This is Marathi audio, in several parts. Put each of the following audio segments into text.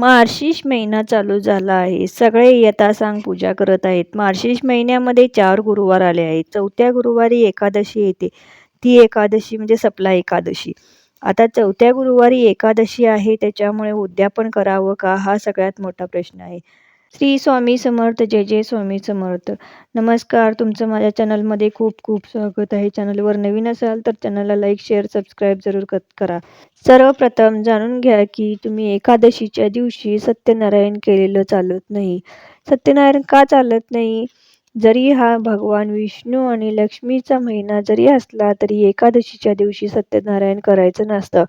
मार्शिष महिना चालू झाला आहे. सगळे यथासांग पूजा करत आहेत. मार्शिष महिन्यामध्ये चार गुरुवार आले आहेत. चौथ्या गुरुवारी एकादशी येते. ती एकादशी म्हणजे सपला एकादशी. आता चौथ्या गुरुवारी एकादशी आहे त्याच्यामुळे उद्यापन करावं का? हा सगळ्यात मोठा प्रश्न आहे. श्री स्वामी समर्थ जय जय स्वामी समर्थ. नमस्कार तुमचं माझ्या चॅनलमध्ये खूप खूप स्वागत आहे. चॅनलवर नवीन असाल तर चॅनलला लाईक शेअर सबस्क्राईब जरूर करा. सर्वप्रथम जाणून घ्या की तुम्ही एकादशीच्या दिवशी सत्यनारायण केलेलं चालत नाही. सत्यनारायण का चालत नाही? जरी हा भगवान विष्णू आणि लक्ष्मीचा महिना जरी असला तरी एकादशीच्या दिवशी सत्यनारायण करायचं नसतं.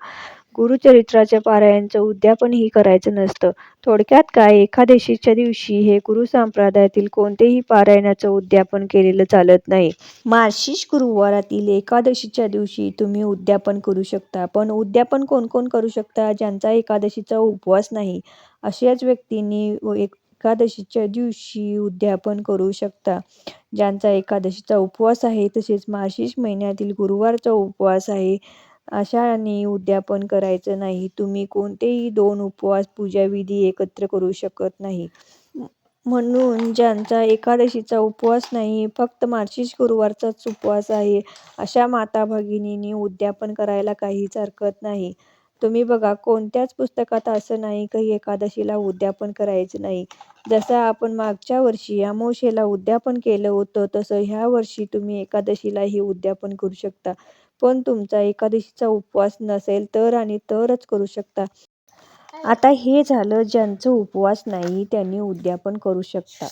गुरुचरित्राच्या पारायणचं उद्यापनही करायचं नसतं. थोडक्यात काय? एकादशीच्या दिवशी हे गुरु संप्रदायातील कोणतेही पारायणाचं उद्यापन केलेलं चालत नाही. मार्शिष गुरुवारातील एकादशीच्या दिवशी तुम्ही उद्यापन करू शकता. पण उद्यापन कोण कोण करू शकता ज्यांचा एकादशीचा उपवास नाही? अशाच व्यक्तींनी एकादशीच्या दिवशी उद्यापन करू शकता. ज्यांचा एकादशीचा उपवास आहे तसेच मार्शिष महिन्यातील गुरुवारचा उपवास आहे. अशांनी उद्यापन करायचं नाही. तुम्ही कोणतेही दोन उपवास पूजाविधी एकत्र करू शकत नाही. म्हणून ज्यांचा एकादशीचा उपवास नाही फक्त मार्शिष गुरुवारचाच उपवास आहे. अशा माता भगिनींनी उद्यापन करायला काहीच हरकत नाही. तुम्ही बघा कोणत्याच पुस्तकात असं नाही की एकादशीला उद्यापन करायचं नाही. जसं आपण मागच्या वर्षी अमावस्येला उद्यापन केलं होतं तसं ह्या वर्षी तुम्ही एकादशीलाही उद्यापन करू शकता. पण तुमचा एकादशीचा उपवास नसेल तर आणि तरच करू शकता. आता हे झालं ज्यांचं उपवास नाही त्यांनी उद्यापन करू शकता.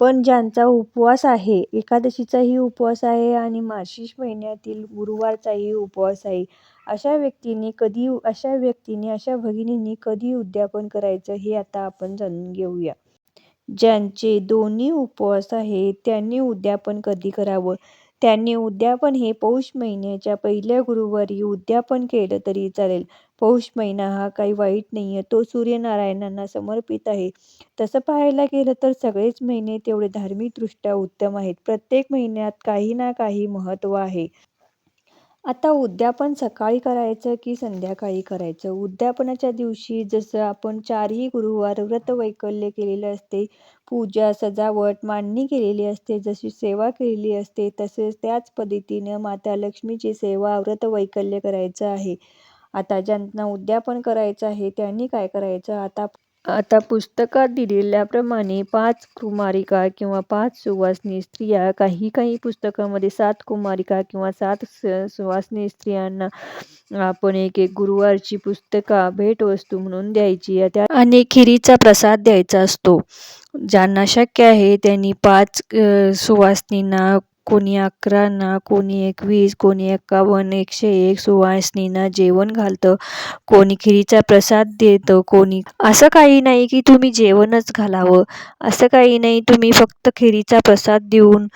पण ज्यांचा उपवास आहे एकादशीचाही उपवास आहे आणि मार्गशीर्ष महिन्यातील गुरुवारचाही उपवास आहे अशा व्यक्तींनी कधी अशा व्यक्तींनी अशा भगिनींनी कधी उद्यापन करायचं हे आता आपण जाणून घेऊया. ज्यांचे दोन्ही उपवास आहे त्यांनी उद्यापन कधी करावं? त्यांनी उद्यापन हे पौष महिन्याच्या पहिल्या गुरुवारी उद्यापन केलं तरी चालेल. पौष महिना हा काही वाईट नाही आहे तो सूर्यनारायणांना समर्पित आहे. तसं पाहायला गेलं तर सगळेच महिने तेवढे धार्मिकदृष्ट्या उत्तम आहेत. प्रत्येक महिन्यात काही ना काही महत्त्व आहे. आता उद्यापन सकाळी करायचं की संध्याकाळी करायचं? उद्यापनाच्या दिवशी जसं आपण चारही गुरुवार व्रत वैकल्य केलेलं असते पूजा सजावट मांडणी केलेली असते जशी सेवा केलेली असते तसेच त्याच पद्धतीनं माता लक्ष्मीची सेवा व्रत वैकल्य करायचं आहे. आता ज्यांना उद्यापन करायचं आहे त्यांनी काय करायचं? आता आता पुस्तकात दिलेल्याप्रमाणे पाच कुमारिका किंवा पाच सुवासनी स्त्रिया काही काही पुस्तकामध्ये सात कुमारिका किंवा सात सुवासनी स्त्रियांना आपण एक एक गुरुवारची पुस्तका भेटवस्तू म्हणून द्यायची. त्या आणि खिरीचा प्रसाद द्यायचा असतो. ज्यांना शक्य आहे त्यांनी पाच सुवासनींना कोणी अकरांना कोणी एकवीस कोणी एकावन्न एकशे एक सुवासनीना जेवण घालतं. कोणी खिरीचा प्रसाद देतं कोणी असं काही नाही की तुम्ही जेवणच घालावं. असं काही नाही तुम्ही फक्त खिरीचा प्रसाद देऊन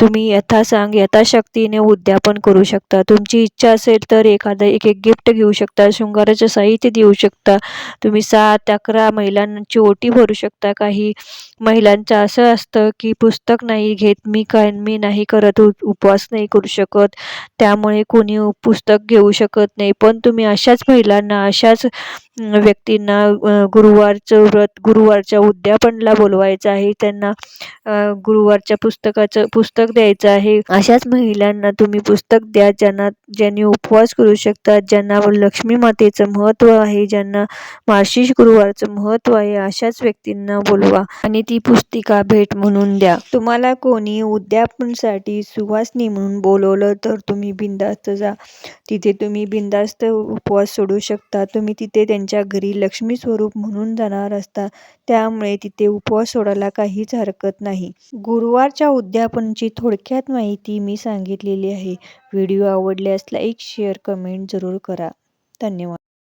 तुम्ही यथासांग यथाशक्तीने उद्यापन करू शकता. तुमची इच्छा असेल तर एखादं एक एक गिफ्ट घेऊ शकता शृंगाराचं साहित्य देऊ शकता. तुम्ही सात अकरा महिलांची ओटी भरू शकता. काही महिलांचं असं असतं की पुस्तक नाही घेत मी काय मी नाही करत उपवास नाही करू शकत. त्यामुळे कोणी पुस्तक घेऊ शकत नाही. पण तुम्ही अशाच महिलांना अशाच व्यक्तींना गुरुवारचं व्रत गुरुवारच्या उद्यापनला बोलवायचं आहे. त्यांना गुरुवारच्या पुस्तकाचं पुस्तक द्यायचं आहे. अशाच महिलांना तुम्ही पुस्तक द्या ज्यांना ज्यांनी उपवास करू शकतात ज्यांना लक्ष्मी मातेचं महत्त्व आहे ज्यांना मार्शिष गुरुवारचं महत्त्व आहे अशाच व्यक्तींना बोलवा आणि ती पुस्तिका भेट म्हणून द्या. तुम्हाला कोणी उद्यापनसाठी सुवासनी म्हणून बोलवलं तर तुम्ही बिंदास्त जा. तिथे तुम्ही बिंदास्त उपवास सोडू शकता. तुम्ही तिथे त्यांच्या घरी लक्ष्मी स्वरूप म्हणून जाणार असता त्यामुळे तिथे उपवास सोडायला काहीच हरकत नाही. गुरुवारच्या उद्यापनची थोडक्यात माहिती मी सांगितलेली आहे. व्हिडिओ आवडल्यास लाईक शेअर कमेंट जरूर करा. धन्यवाद.